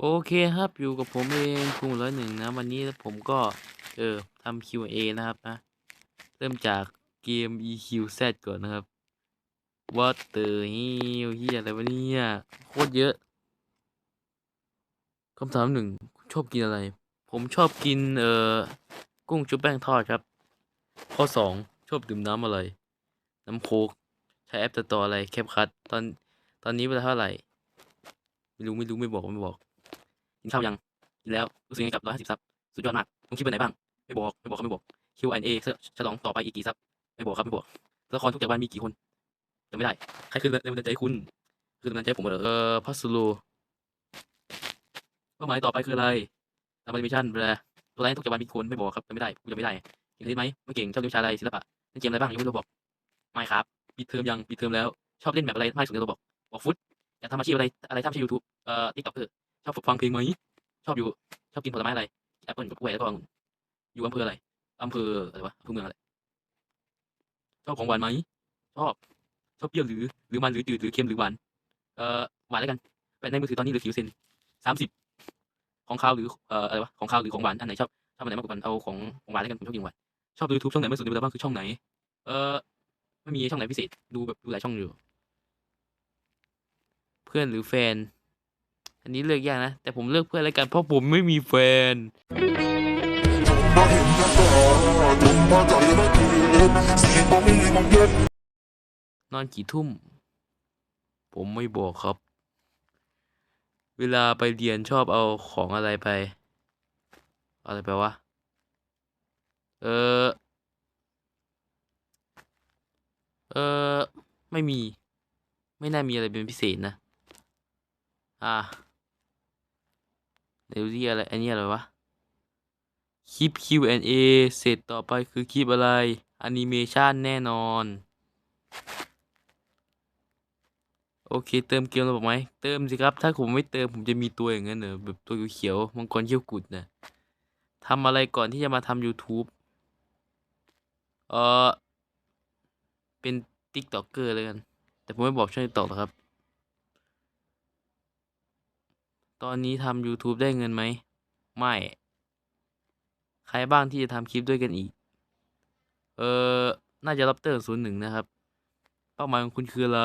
โอเคครับอยู่กับผมเองคุงร้อยหนึ่งนะ วันนี้ผมก็เออทำ Q&A นะครับนะ เริ่มจากเกม EQZ ก่อนนะครับ What the hell เฮียอะไรวะเนี่ยโคตรเยอะคำถามหนึ่งชอบกินอะไร ผมชอบกินเอ่อกุ้งชุบแป้งทอดครับ ข้อสองชอบดื่มน้ำอะไร น้ำโคกใช้แอปตัดต่ออะไรแคปคัทตอนตอนนี้เวลาเท่าไหร่ ไม่รู้ไม่รู้ไม่บอกไม่บอก กินข้าวยัง กินแล้ว รู้สึกยังไงกับร้อยห้าสิบซับ สุดยอดมากต้องคิดไปไหนบ้าง ไม่บอก ไม่บอกเขาไม่บอก Q&A ฉลองต่อไปอีกกี่ซับ ไม่บอกครับไม่บอกละครทุกจักรวาลมีกี่คนจำไม่ได้ ใครคือแรงบันดาลใจคุณ คือแรงบันดาลใจผมเหรอเออพัสลูเป้าหมายต่อไปคืออะไรทำแอนิเมชั่นแปลตัวแร้ายทุกจักรวาลมีกี่คนไม่บอกครับจำไม่ได้กูจำไม่ได้เก่งได้ไหมไม่เก่งชอบเรียนวิชาอะไรศิลปะเล่นเกมอะไรบ้างยังไม่รู้บอกไม่ครับปิดเทอมยังปิดเทอมแล้วชอบเล่นแบบอะไรมากที่สุดในตัวบอกบอกฟุตอยากทำอาชีพอะไรอะไรถ้าไม่ใช่ยูทูบเอ่อทิกต็อกเกอร์ ชอบฟังเพลงไหมชอบอยู่ ชอบกินผลไม้อะไรแอปเปิลกับกล้วยแล้วก็องุ่นอยู่อำเภออะไรอำเภออะไรวะอำเภอเมืองอะไรชอบของหวานไหมชอบชอบเปรี้ยวหรือหรือมันหรือจืดหรือเค็มหรือหวานเอ่อหวานแล้วกันแปดในมือถือตอนนี้หลือกี่เซนสามสิบของข้าวหรือเอ่ออะไรวะของข้าวหรือของหวานอันไหนชอบชอบอันไหนมากกว่ากันเอาของของหวานแล้วกันผมชอบกินหวานชอบดูยูทูบช่องไหนมากสุดในเวลาบ้างคือช่องไหน เออไม่มีช่องไหนพิเศษดูแบบดูหลายช่องอยู่ เพื่อนหรือแฟน อันนี้เลือกยากนะ แต่ผมเลือกเพื่อนแล้วกันเพราะผมไม่มีแฟนนอนอนกี่ทุ่ม ผมไม่บอกครับ เวลาไปเรียนชอบเอาของอะไรไป อะไรไปวะ เออ เออ ไม่มี ไม่น่ามีอะไรเป็นพิเศษนะ อ่า เดี๋ยวที่อะไร อันนี้อะไรวะ คลิป Q&A เสร็จต่อไปคือคลิปอะไรแอนิเมชันแน่นอน โอเค เติมเกมเราบอกไหม เติมสิครับ ถ้าผมไม่เติมผมจะมีตัวอย่างนั้นเหรอแบบตัวเขียวมังกรเขี้ยวกุดนะทำอะไรก่อนที่จะมาทำ YouTube เออเป็นติ๊กต็อกเกอร์เลยกัน แต่ผมไม่บอกช่องติ๊กต็อกหรอกครับ ตอนนี้ทำ YouTube ได้เงินไหม ไม่ ใครบ้างที่จะทำคลิปด้วยกันอีก เออ น่าจะรับเตอร์ศูนย์หนึ่งนะครับ เป้าหมายของคุณคืออะไร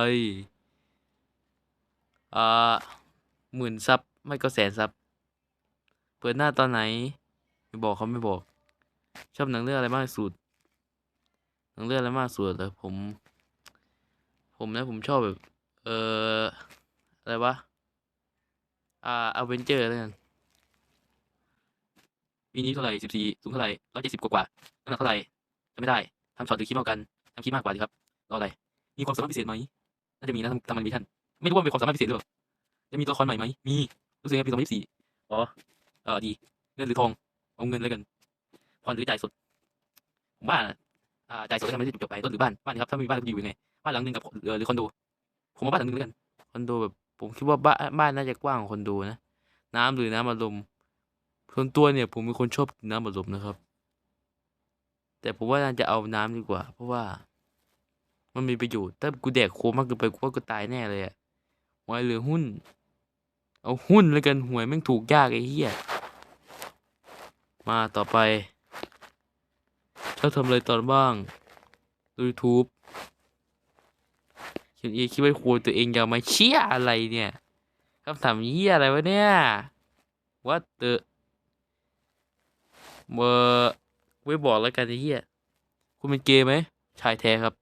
อ่า หมื่นซับ ไม่ก็แสนซับ เปิดหน้าตอนไหน ไม่บอกเขาไม่บอก ชอบหนังเรื่องอะไรมากสุด หนังเรื่องอะไรมากสุดเหรอผม ผมนะผมชอบแบบ เอออะไรวะ อ่าอเวนเจอร์แล้วกันปีนี้เท่าไหร่สิบสี่สูงเท่าไหร่ร้อยเจ็ดสิบกว่าน้ำหนักเท่าไหร่จำไม่ได้ทำช็อตหรือคลิปเอากกันทำคลิปมากกว่าดีครับรออะไร มีความสามารถพิเศษไหมน่าจะมีนะทำทำมันมีท่านไม่รู้ว่าเป็นความสามารถพิเศษหรือเปล่าจะมีตัวละครใหม่ไหมมีรู้สึกไงปีสองพันยี่สิบสี่อ๋อเออดีเงินหรือทองเอาเงินแล้วกันผ่อนหรือจ่ายสดผมว่าอ่าจ่ายสดแล้วทำให้จบไปรถหรือบ้านบ้านครับถ้าไม่มีบ้านจะอยู่ยังไงบ้านหลังหนึงกับเออหรือคอนโดผมว่าบ้านหลังหนึงแล้วกันคอนโดแบบ ผมคิดว่าบ้านบ้านน่าจะกว้างคนโดนะ น้ำหรือน้ำอัดลมส่วนตัวเนี่ยผมเป็นคนชอบนน้ำอัดลมนะครับ แต่ผมว่าน่าจะเอาน้ำดีกว่า เพราะว่า มันมีประโยชน์ถ้ากูแดกโคมากเกินไปกูว่ากูตายแน่เลยอะหวยเหลือหุ้น เอาหุ้นแล้วกันหวยแม่งถูกยากไอ้เหี้ยมาต่อไปชอบทำอะไรตอนบ้างดูยู คิดเอคิดว่าครัวตัวเองยาวมาเชี่ยอะไรเนี่ยคำถามเฮียอะไรวะเนี่ย what the เมื่อไว้บอกแล้วกันเฮียคุณเป็นเกย์ไหมชายแท้ครับ